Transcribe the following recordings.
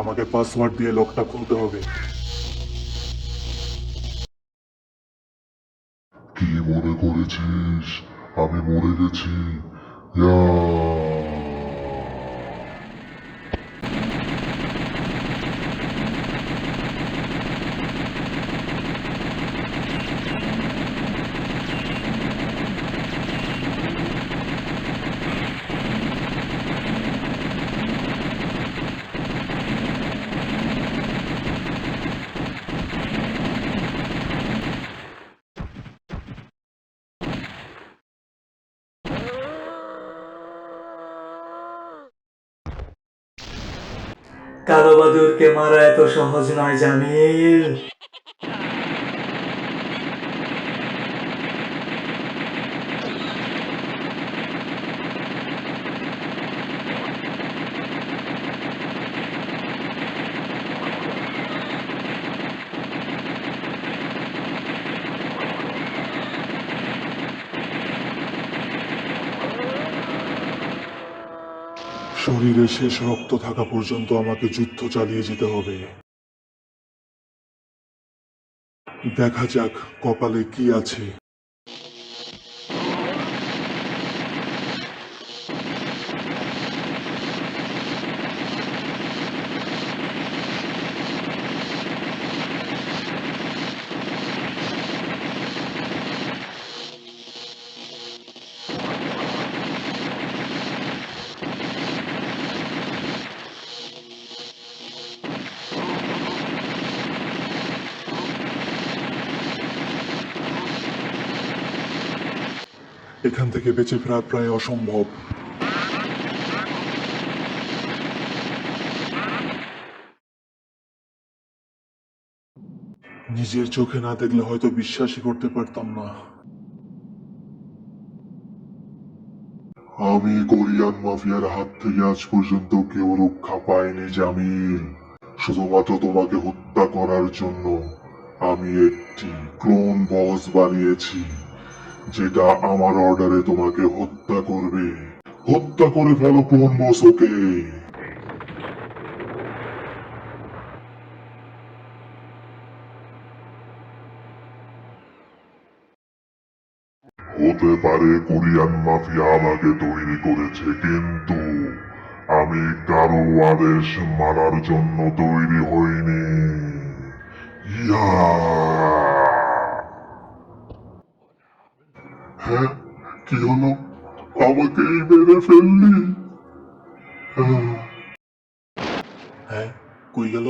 আমাকে পাসওয়ার্ড দিয়ে লকটা খুলতে হবে। কি মনে করেছিস? আমি মরে গেছি। ইয়া। কালো বাদুরকে মারা এত সহজ নয় জামিল। শরীরে শেষ রক্ত থাকা পর্যন্ত আমাকে যুদ্ধ চালিয়ে যেতে হবে। দেখা যাক কপালে কি আছে। এখান থেকে বেঁচে ফেরা প্রায় অসম্ভব। নিজের চোখে না দেখলে হয়তো বিশ্বাসই করতে পারতাম না। আমি কোরিয়ান মাফিয়ার হাত থেকে আজ পর্যন্ত কেউ রক্ষা পায়নি জামিল। শুধুমাত্র তোমাকে হত্যা করার জন্য আমি একটি ক্লোন বস বানিয়েছি। যেটা আমার অর্ডারে তোমাকে হত্যা করবে। হত্যা করে ফেলো ক্লোন বস ওকে। হতে পারে কোরিয়ান মাফিয়া আমাকে তৈরি করেছে, কিন্তু আমি কারও আদেশ মানার জন্য তৈরি হইনি। ইয়া! কি হলো আমাকেই মেরে ফেললি। হ্যাঁ কই গেল?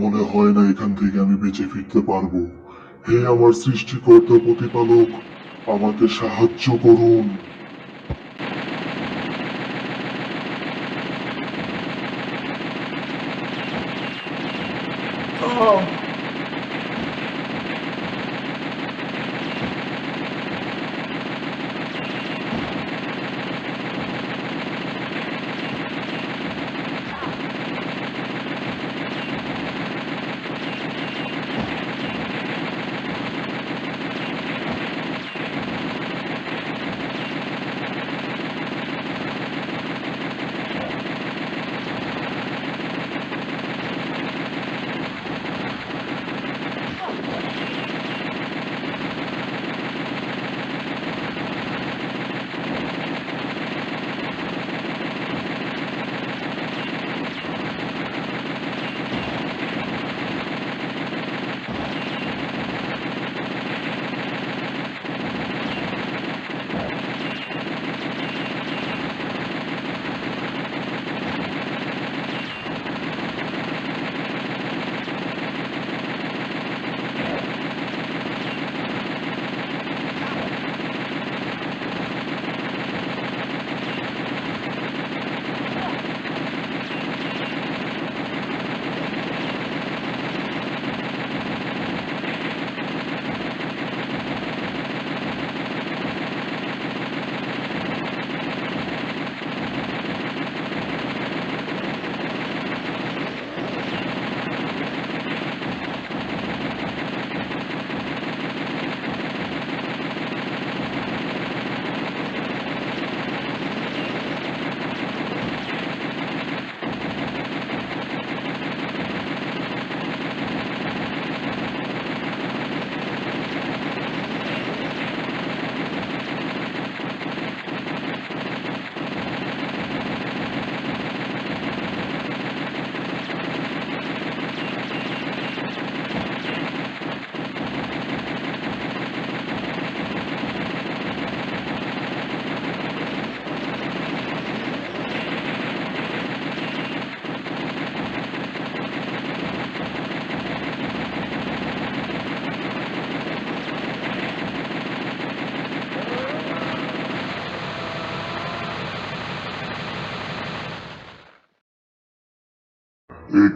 মনে হয় না এখান থেকে আমি বেঁচে ফিরতে পারব। হে আমার সৃষ্টিকর্তা প্রতিপালক, আমাকে সাহায্য করুন। Oh.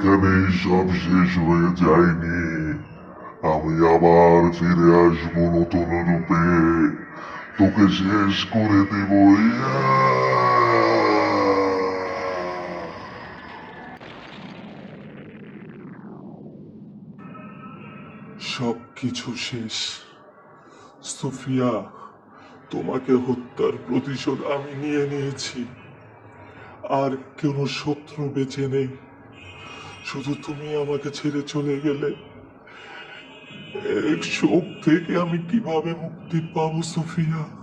এখানেই সব শেষ হয়ে যায়নি। আমি আবার ফিরে আসব নতুন রূপে। তোকে শেষ করে দেব সব কিছু শেষ। সোফিয়া, তোমাকে হত্যার প্রতিশোধ আমি নিয়ে নিয়েছি। আর কোনো শত্রু বেঁচে নেই। শুধু তুমি আমাকে ছেড়ে চলে গেলে। শোক থেকে আমি কীভাবে মুক্তি পাবো সোফিয়া?